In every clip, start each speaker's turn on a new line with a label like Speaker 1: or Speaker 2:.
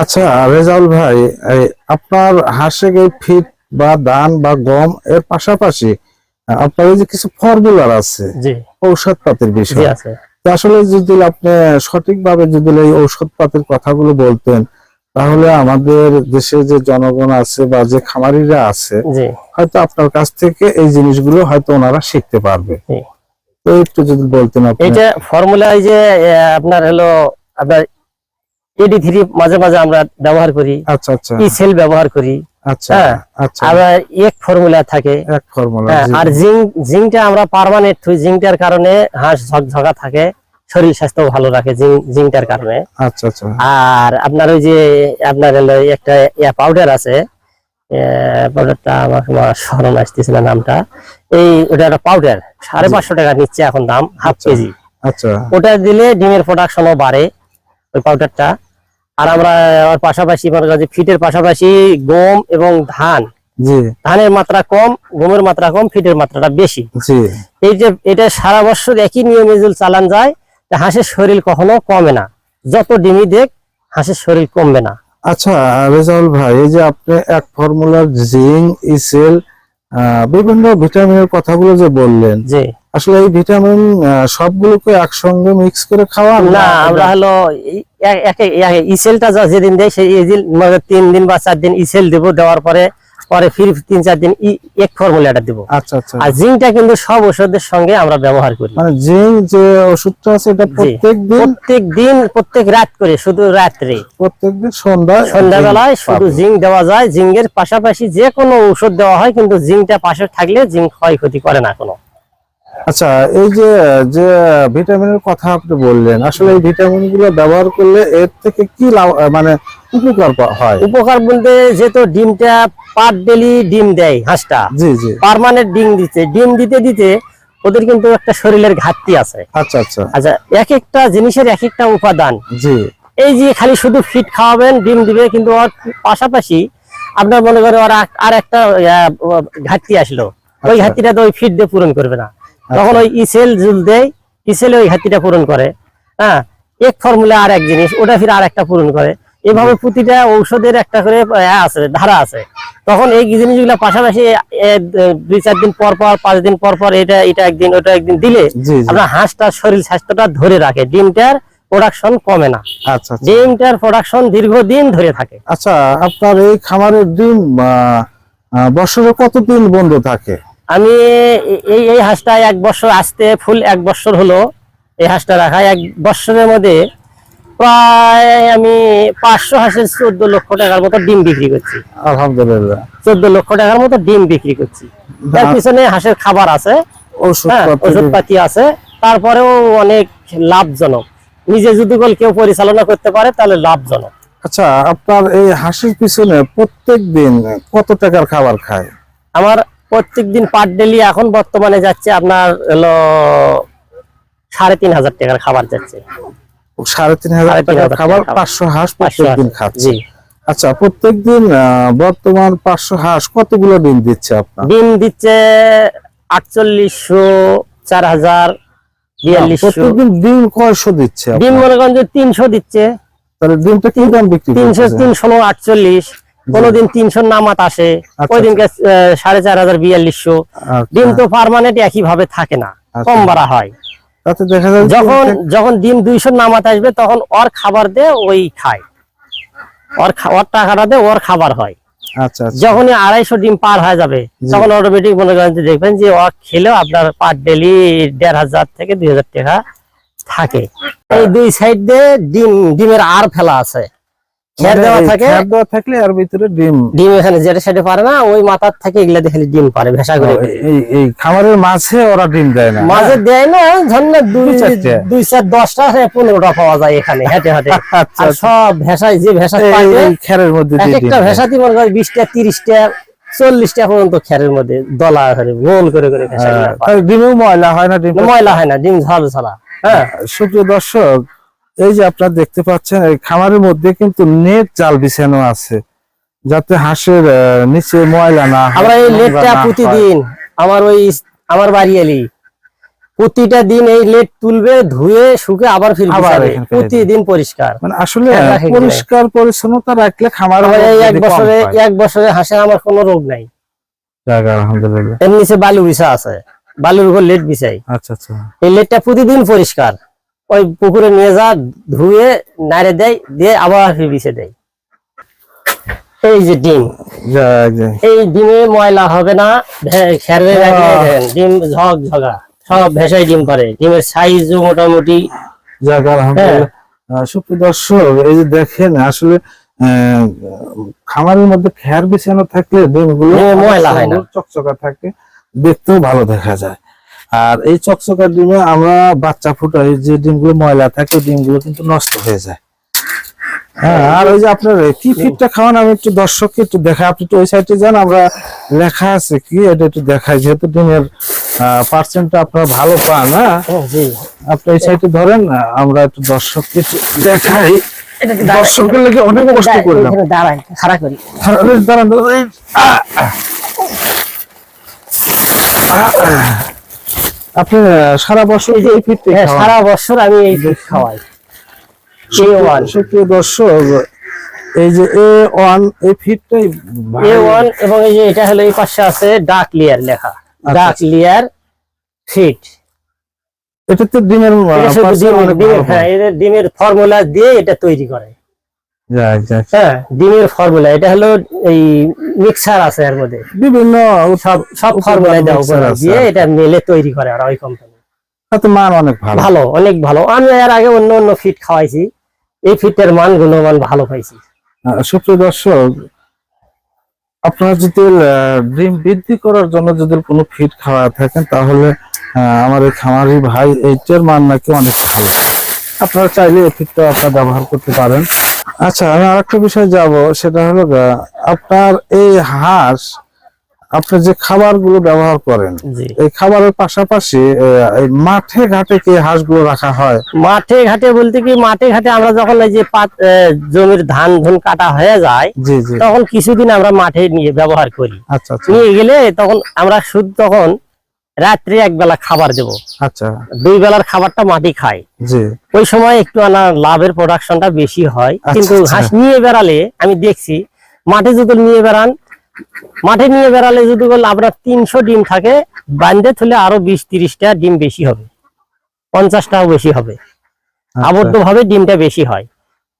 Speaker 1: আচ্ছা রেজাউল ভাই আপনার হাঁসের এই ফিট বা ধান বা গম এর পাশাপাশি আপনার যে কিছু ফর্মুলার আছে ঔষধ পাতির বিষয়।
Speaker 2: আছে।
Speaker 1: আসলে যদি আপনি সঠিকভাবে যদি এই ঔষধ পাতির কথাগুলো বলতেন তাহলে আমাদের দেশে যে জনগণ আছে বা যে খামারিরা আছে হয়তো আপনার কাছ থেকে এই জিনিসগুলো হয়তো ওনারা শিখতে পারবে। তো একটু যদি বলতেন আপনি।
Speaker 2: এইটা ফর্মুলা এই যে আপনার হলো আপনার এডি থ্রি মাঝে মাঝে আমরা ব্যবহার করি।
Speaker 1: আচ্ছা আচ্ছা।
Speaker 2: ই সেল ব্যবহার করি।
Speaker 1: আচ্ছা
Speaker 2: হ্যাঁ,
Speaker 1: আচ্ছা।
Speaker 2: আবার এক ফর্মুলা থাকে।
Speaker 1: এক ফর্মুলা
Speaker 2: হ্যাঁ, আর জিঙ্ক জিঙ্কটা আমরা পার্মানেন্ট থুই জিঙ্কটার কারণে হাঁস ঝকঝকা থাকে শরীর স্বাস্থ্য ভালো রাখে জিঙ্ক জিঙ্কটার কারণে।
Speaker 1: আচ্ছা আচ্ছা।
Speaker 2: আর আপনার ওই যে আপনার একটা ইয়া পাউডার আছে পাউডারটা আমার স্মরণ আসতেছে না নামটা। এই ওটা একটা পাউডার সাড়ে পাঁচশো টাকা নিচ্ছে এখন দাম হাফ। কেজি।
Speaker 1: আচ্ছা।
Speaker 2: ওটা দিলে ডিমের প্রোডাকশনও বাড়ে ওই পাউডারটা আর আমরা ওর পাশাপাশি ফিটের পাশাপাশি গম এবং ধান। ধানের মাত্রা কম গমের মাত্রা কম ফিটের মাত্রাটা বেশি। এই যে এটা সারা বছর একই নিয়মে চালান যায় হাঁসের শরীর কখনো কমে না। যত ডিমি দেখ হাঁসের শরীর কমবে না।
Speaker 1: আচ্ছা রেজাউল ভাই এই যে আপনি এক ফর্মুলার জিঙ্ক ইসেল বিভিন্ন ভিটামিনের কথাগুলো যে বললেন আসলে এই ভিটামিন সবগুলোকে একসঙ্গে মিক্স করে খাওয়া
Speaker 2: না আমরা হলো ইসেলটা যেদিন দেয় সেই তিন দিন বা চার দিন ইসেল দেবো দেওয়ার পরে পরে ফির তিন চার দিন এক ফর্মুলাটা দেবো।
Speaker 1: আচ্ছা আচ্ছা।
Speaker 2: আর জিঙ্কটা কিন্তু সব ওষুধের সঙ্গে আমরা ব্যবহার করি।
Speaker 1: মানে জিঙ্ক যে ওষুধটা আছে এটা প্রত্যেক দিন
Speaker 2: প্রত্যেক দিন প্রত্যেক রাত করে শুধু রাত্রে।
Speaker 1: প্রত্যেক দিন সন্ধ্যা
Speaker 2: সন্ধ্যাবেলায় শুধু। জিঙ্ক দেওয়া যায়। জিঙ্কের পাশাপাশি যে কোনো ঔষধ দেওয়া হয় কিন্তু জিঙ্কটা পাশে থাকলে জিঙ্ক ক্ষয়ক্ষতি করে না কোনো।
Speaker 1: আচ্ছা এই যে যে ভিটামিনের কথা আপনি বললেন আসলে এই ভিটামিনগুলো ব্যবহার করলে এর থেকে কি মানে উপকার হয়?
Speaker 2: উপকার বলতে যেহেতু ডিমটা পার ডেলি ডিম দেয় হাঁসটা
Speaker 1: জি জি।
Speaker 2: পার্মানেন্ট ডিম দিতে ডিম দিতে দিতে ওদের কিন্তু একটা শরীরের ঘাটতি আছে।
Speaker 1: আচ্ছা আচ্ছা।
Speaker 2: আচ্ছা এক একটা জিনিসের এক একটা উপাদান।
Speaker 1: জি।
Speaker 2: এই যে খালি শুধু ফিট খাওয়াবেন ডিম দিবে কিন্তু ওর পাশাপাশি আপনার মনে করেন ওর আর- একটা ঘাটতি আসলো। ওই
Speaker 1: আচ্ছা।
Speaker 2: ঘাটতিটা তো ওই ফিট দিয়ে পূরণ করবে না। তখন ওই ইসেল জুল দেয় ইসেলে ওই ঘাটতিটা পূরণ করে। হ্যাঁ এক ফর্মুলা আর এক জিনিস ওটা ফির আর একটা পূরণ করে। এভাবে প্রতিটা ঔষধের একটা করে আছে ধারা আছে। তখন এই জিনিসগুলো পাশাপাশি দুই চার দিন পর পর পাঁচ দিন পর পর এটা এটা একদিন ওটা একদিন দিলে আপনার হাঁসটার শরীর স্বাস্থ্যটা ধরে রাখে। ডিমটার প্রোডাকশন কমে না।
Speaker 1: আচ্ছা আচ্ছা।
Speaker 2: ডিমটার প্রোডাকশন দীর্ঘদিন ধরে থাকে।
Speaker 1: আচ্ছা আপনার এই খামারের ডিম বছরে কতদিন বন্ধ থাকে?
Speaker 2: আমি এই এই হাঁসটা এক বছর আসতে ফুল এক বছর হলো। এই হাঁসটা রাখা এক বছরের মধ্যে প্রায় আমি পাঁচশো হাঁসের চোদ্দ লক্ষ টাকার মতো ডিম বিক্রি করছি।
Speaker 1: আলহামদুলিল্লাহ।
Speaker 2: চোদ্দ লক্ষ টাকার মতো ডিম বিক্রি করছি। তার পিছনে হাঁসের খাবার আছে
Speaker 1: ওষুধ
Speaker 2: হ্যাঁ ওষুধপাতি আছে। তারপরেও অনেক লাভজনক। নিজে যদি বল কেউ পরিচালনা করতে পারে তাহলে লাভজনক।
Speaker 1: আচ্ছা আপনার এই হাঁসের পিছনে প্রত্যেক দিন কত টাকার খাবার খায়?
Speaker 2: আমার প্রত্যেক দিন পার ডেলি এখন বর্তমানে যাচ্ছে আপনার হলো সাড়ে তিন হাজার টাকার খাবার যাচ্ছে।
Speaker 1: সাড়ে তিন হাজার টাকার খাবার পাঁচশো হাঁস
Speaker 2: পাঁচশো
Speaker 1: প্রত্যেক দিন খাচ্ছে। আচ্ছা প্রত্যেক দিন বর্তমান পাঁচশো হাঁস কতগুলো ডিম দিচ্ছে আপনার?
Speaker 2: ডিম দিচ্ছে আটচল্লিশশো চার হাজার বিয়াল্লিশশো।
Speaker 1: প্রত্যেকদিন ডিম কয়শো দিচ্ছে
Speaker 2: ডিম
Speaker 1: আপনার?
Speaker 2: মনে করেন যে তিনশো দিচ্ছে।
Speaker 1: তাহলে ডিমটা কি দাম বিক্রি
Speaker 2: তিনশো তিনশো আটচল্লিশ। কোনোদিন তিনশো নামাত আসে
Speaker 1: আচ্ছা,
Speaker 2: ওই দিনকে সাড়ে চার হাজার বিয়াল্লিশশো।
Speaker 1: আচ্ছা,
Speaker 2: ডিম তো পার্মানেন্ট একই ভাবে থাকে না
Speaker 1: আচ্ছা।
Speaker 2: কম বাড়া হয়। যখন যখন ডিম দুইশো নামাত আসবে তখন ওর খাবার দিয়ে ওই খায়। ওর ওর টাকাটা দিয়ে ওর খাবার হয়।
Speaker 1: আচ্ছা আচ্ছা।
Speaker 2: যখনই আড়াইশো ডিম পার হয়ে যাবে তখন অটোমেটিক মনে করেন যে দেখবেন যে ও খেলেও আপনার পার ডেলি দেড় হাজার থেকে দুই হাজার টাকা থাকে। এই দুই সাইড দিয়ে ডিম ডিমের আর ফেলা আছে। দেওয়া থাকে।
Speaker 1: দেওয়া থাকলে আর ভিতরে ডিম।
Speaker 2: ডিম এখানে যেটা সেটা পারে না ওই মাথার থেকে এগুলা দেখে ডিম পারে ভেসা করে
Speaker 1: এই এই খামারের মাঝে ওরা ডিম দেয় না।
Speaker 2: মাঝে দেয় না ধরেন দুই
Speaker 1: দুই
Speaker 2: চার দশটা হ্যাঁ, পনেরোটা পাওয়া যায় এখানে হেঁটে হেঁটে।
Speaker 1: আচ্ছা
Speaker 2: আর সব ভেসায় যে ভেসা পাবে
Speaker 1: খেরের মধ্যে
Speaker 2: একটা। মনে করে বিশটা তিরিশটা চল্লিশটা পর্যন্ত খেরের মধ্যে দলা করে গোল করে করে
Speaker 1: হ্যাঁ, ডিমেও ময়লা হয় না ডিম
Speaker 2: ময়লা হয় না ডিম ঝাল ঝালা। হ্যাঁ
Speaker 1: সুপ্রিয় দর্শক এই যে আপনারা দেখতে পাচ্ছেন এই খামারের মধ্যে কিন্তু নেট জাল বিছানো আছে যাতে হাঁসের নিচে ময়লা না
Speaker 2: আমরা এই
Speaker 1: নোংরা
Speaker 2: লেটটা প্রতিদিন আমার ওই আমার বাড়ি এলি। প্রতিটা দিন এই লেট তুলবে ধুয়ে শুকে আবার ফিরে
Speaker 1: আবার
Speaker 2: বিছাবে।
Speaker 1: এখানে ফেলে
Speaker 2: প্রতিদিন পরিষ্কার।
Speaker 1: মানে আসলে পরিষ্কার পরিচ্ছন্নতা রাখলে খামার
Speaker 2: এক বছরে এক বছরে হাঁসে আমার কোনো রোগ নাই।
Speaker 1: আলহামদুলিল্লাহ।
Speaker 2: এর নিচে বালু বিছা আছে। বালুর উপর লেট বিছাই।
Speaker 1: আচ্ছা আচ্ছা।
Speaker 2: এই লেটটা প্রতিদিন পরিষ্কার। ওই পুকুরে নিয়ে যা ধুয়ে নাড়ে দেয় দিয়ে আবার বিছে দেয়। এই যে ডিম। এই ডিমে ময়লা হবে না খেরে। দেখেন, ডিম ঝক ঝগা সব ভেসাই ডিম পারে ডিমের সাইজও মোটামুটি।
Speaker 1: আলহামদুলিল্লাহ। দর্শক এই যে দেখেন আসলে আহ, খামারের মধ্যে খেয়ার বিছানো থাকলে ডিমগুলো
Speaker 2: ডিমে ময়লা হয় না।
Speaker 1: চকচকা থাকে দেখতেও ভালো দেখা যায়। আর এই চকচকা ডিমে আমরা বাচ্চা ফুটাই যে ডিমগুলো ময়লা থাকে ডিমগুলো কিন্তু নষ্ট হয়ে যায়। হ্যাঁ আর ওই যে আপনার কি ফিটটা খাওয়ান আমি একটু দর্শককে একটু দেখাই। আপনি একটু ওই সাইডে যান আমরা লেখা আছে কি এটা একটু দেখাই যেহেতু ডিমের পার্সেন্টটা আপনারা ভালো পান হ্যাঁ আপনি এই সাইডে ধরেন আমরা একটু দর্শককে একটু দেখাই। দর্শকের লেগে অনেক কষ্ট করলাম।
Speaker 2: দাঁড়ায় খাড়া করি।
Speaker 1: দাঁড়ান, দাঁড়ান, আপনি সারা বছর এই ফিটটা
Speaker 2: হ্যাঁ,
Speaker 1: খাওয়ান?
Speaker 2: সারা বছর আমি এই ফিড খাওয়াই। এ ওয়ান
Speaker 1: সুপ্রিয় দর্শক এই যে এ ওয়ান এই
Speaker 2: এ ওয়ান এবং এই যে এটা হলো এই পাশে আছে ডাক লিয়ার লেখা। ডাক লিয়ার ফিট
Speaker 1: এটাতে ডিমের
Speaker 2: এটা ডিমের ডিমের হ্যাঁ। ডিমের ফর্মুলা দিয়ে এটা তৈরি করে। হ্যাঁ ডিমের ফর্মুলা এটা হলো এই মিক্সার আছে এর মধ্যে।
Speaker 1: বিভিন্ন
Speaker 2: সব সব ফর্মুলা দেওয়া দিয়ে এটা মেলে তৈরি করে আর ওই কোম্পানি
Speaker 1: মান অনেক ভালো।
Speaker 2: ভালো অনেক ভালো। আমি এর আগে অন্য অন্য ফিট খাওয়াইছি। এই ফিটের মান গুণমান ভালো পাইছি।
Speaker 1: সুপ্রিয় দর্শক আপনারা যদি ডিম বৃদ্ধি করার জন্য যদি কোনো ফিড খাওয়া থাকেন তাহলে আমার এই খামারি ভাই এইটার মান নাকি অনেক ভালো। আপনারা চাইলে এই ফিডটা আপনারা ব্যবহার করতে পারেন। আচ্ছা আমি আরেকটা বিষয় যাব সেটা হলো আপনার এই হাঁস আপনি যে খাবারগুলো ব্যবহার করেন এই খাবারের পাশাপাশি মাঠে ঘাটে কি হাঁসগুলো রাখা হয়?
Speaker 2: মাঠে ঘাটে বলতে কি মাঠে ঘাটে আমরা যখন এই যে জমির ধান ধুন কাটা হয়ে যায়
Speaker 1: জি জি।
Speaker 2: তখন কিছুদিন আমরা মাঠে নিয়ে ব্যবহার করি।
Speaker 1: আচ্ছা আচ্ছা।
Speaker 2: নিয়ে গেলে তখন আমরা শুধু তখন রাত্রে এক বেলা খাবার দেব।
Speaker 1: আচ্ছা।
Speaker 2: দুই বেলার খাবারটা মাটি খায়। ওই সময় একটু আনা লাভের প্রোডাকশনটা বেশি হয়।
Speaker 1: আচ্ছা,
Speaker 2: কিন্তু
Speaker 1: আচ্ছা।
Speaker 2: হাঁস নিয়ে বেড়ালে আমি দেখছি মাঠে যদি নিয়ে বেড়ান মাঠে নিয়ে বেড়ালে যদি আপনার তিনশো ডিম থাকে বান্ধে থলে আরও বিশ তিরিশটা ডিম বেশি হবে। পঞ্চাশটাও বেশি হবে।
Speaker 1: আচ্ছা।
Speaker 2: আবদ্ধ ভাবে ডিমটা বেশি হয়।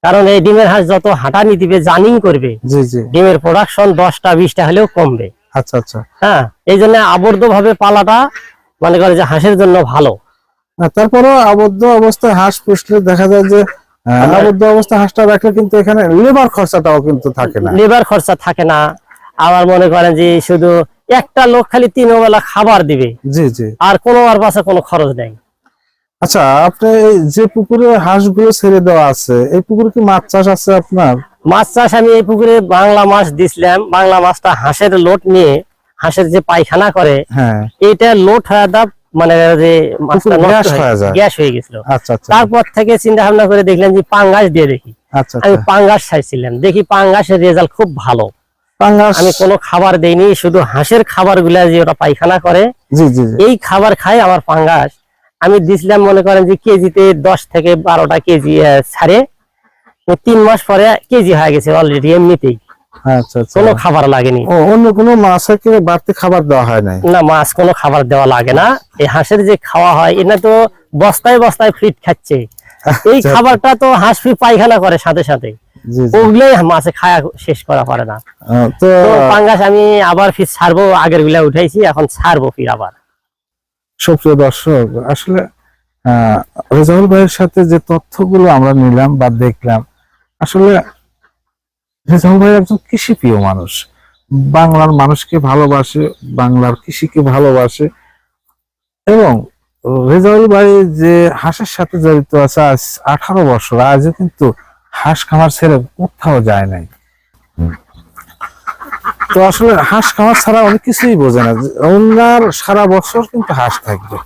Speaker 2: কারণ এই ডিমের হাঁস যত হাঁটানি দিবে জানিং করবে ডিমের প্রোডাকশন দশটা বিশটা হলেও কমবে।
Speaker 1: আচ্ছা আচ্ছা।
Speaker 2: হ্যাঁ এই জন্য আবদ্ধ ভাবে পালাটা মনে করে যে হাঁসের জন্য ভালো।
Speaker 1: না, তারপরেও আবদ্ধ অবস্থায় হাঁস পুষলে দেখা যায় যে আবদ্ধ অবস্থায় হাঁসটা রাখলে কিন্তু এখানে লেবার খরচাটাও কিন্তু থাকে না।
Speaker 2: লেবার খরচা থাকে না। আবার মনে করেন যে শুধু একটা লোক খালি তিন বেলা খাবার দিবে।
Speaker 1: জি জি।
Speaker 2: আর কোনো আর পাশে কোনো খরচ নেই।
Speaker 1: আচ্ছা আপনি যে পুকুরে হাঁসগুলো ছেড়ে দেওয়া আছে এই পুকুরে কি মাছ চাষ আছে আপনার?
Speaker 2: মাছ চাষ আমি এই পুকুরে বাংলা মাছ দিছিলাম। বাংলা মাছটা হাঁসের লোট নিয়ে হাঁসের যে পায়খানা করে
Speaker 1: হ্যাঁ।
Speaker 2: এইটা লোট হয়ে মানে যে
Speaker 1: গ্যাস হয়ে
Speaker 2: গেছিল।
Speaker 1: আচ্ছা আচ্ছা।
Speaker 2: তারপর থেকে চিন্তা ভাবনা করে দেখলাম যে পাঙ্গাস দিয়ে দেখি।
Speaker 1: আচ্ছা
Speaker 2: আমি পাঙ্গাস চাইছিলাম। দেখি পাঙ্গাসের রেজাল্ট খুব ভালো। আমি কোনো খাবার দেইনি শুধু হাঁসের খাবারগুলা যে ওটা পায়খানা করে এই খাবার খাই আমার পাঙ্গাস। আমি দিছিলাম মনে করেন যে কেজিতে দশ থেকে বারোটা কেজি ছাড়ে। তিন মাস পরে কেজি হয়ে গেছে অলরেডি এমনিতেই।
Speaker 1: আচ্ছা আচ্ছা।
Speaker 2: কোনো খাবার লাগেনি।
Speaker 1: অন্য কোনো মাছকে বাড়তি খাবার দেওয়া হয়
Speaker 2: না মাছ কোনো খাবার দেওয়া লাগে না। এই হাঁসের যে খাওয়া হয় এটা তো বস্তায় বস্তায় ফিট খাচ্ছে। এই
Speaker 1: আচ্ছা।
Speaker 2: খাবারটা তো হাঁস ফি পায়খানা করে সাথে সাথে।
Speaker 1: জি জি।
Speaker 2: ওগুলোই মাছে খায়া শেষ করা পারে না।
Speaker 1: তো
Speaker 2: তো পাঙ্গাস আমি আবার ফির ছাড়বো আগেরগুলা উঠাইছি এখন ছাড়বো ফির আবার।
Speaker 1: সুপ্রিয় দর্শক আসলে রেজাউল ভাইয়ের সাথে যে তথ্যগুলো আমরা নিলাম বা দেখলাম আসলে রেজাউল ভাই একজন কৃষি প্রিয় মানুষ। বাংলার মানুষকে ভালোবাসে, বাংলার কৃষিকে ভালোবাসে। এবং রেজাউল ভাই যে হাঁসের সাথে জড়িত আছে আজ আঠারো বছর, আজও কিন্তু হাঁস খামার ছেড়ে কোথাও যায় নাই। তো আসলে হাঁস খামার ছাড়া অনেক কিছুই বোঝে না। ওনার সারা বছর কিন্তু হাঁস থাকবে।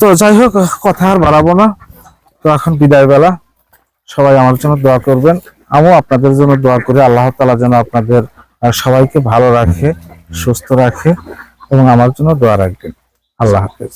Speaker 1: তো যাই হোক, কথা আর বাড়াবো না। তো এখন বিদায় বেলা সবাই আমার জন্য দোয়া করবেন। আমিও আপনাদের জন্য দোয়া করি, আল্লাহ তালা যেন আপনাদের সবাইকে ভালো রাখে, সুস্থ রাখে এবং আমার জন্য দোয়া রাখবেন। আল্লাহ হাফেজ।